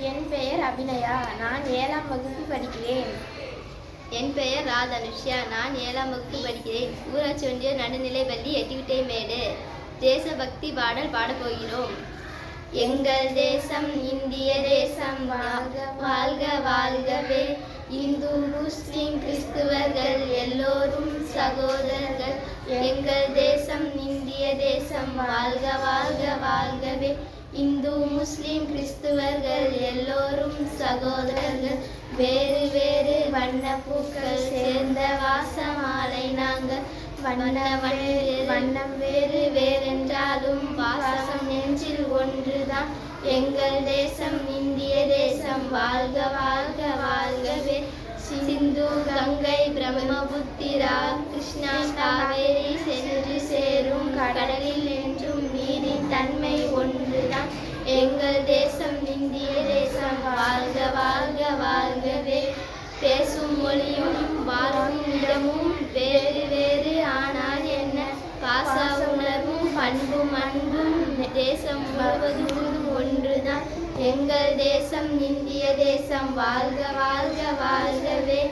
என் பெயர் அபிநயா. நான் ஏழாம் வகுப்பு படிக்கிறேன். என் பெயர் ரா தனுஷ்யா நான் ஏழாம் வகுப்பு படிக்கிறேன். ஊராட்சி ஒன்றிய நடுநிலைப்பள்ளி எட்டிவிட்டை மேடு தேசபக்தி பாடல் பாடப்போகிறோம் எங்கள் தேசம் இந்திய தேசம் வாழ்க வாழ்க வாழ்கவே. இந்து முஸ்லிம் கிறிஸ்துவர்கள் எல்லோரும் சகோதரர்கள். எங்கள் தேசம் இந்திய தேசம் வாழ்க வாழ்க வாழ்கவே. இந்து முஸ்லிம் கிறிஸ்து எல்லோரும் சகோதரர்கள் வேறு வேறு வண்ண பூக்கள் சேர்ந்த வாசமாலை நாங்கள். வண்ண வேறு வண்ணம் வேறு வேறென்றாலும் வாசம் நெஞ்சில் ஒன்றுதான். எங்கள் தேசம் இந்திய தேசம் வாழ்க வாழ்க வாழ்கவே. சிந்து கங்கை பிரம்மபுத்திரா கிருஷ்ணா காவேரி சென்று சேரும் கடலில் என்றும் நீரின் தன்மை எங்கள் தேசம் இந்திய தேசம். வாழ்க வாழ்க வாழ்கவே. பேசும் மொழியும் வாழும் இடமும் வேறு வேறு. ஆனால் என்ன? பாச உணர்வும் பண்பும் அன்பும் தேசம் முழுவதும் ஒன்றுதான். எங்கள் தேசம் இந்திய தேசம். வாழ்க வாழ்க வாழ்கவே.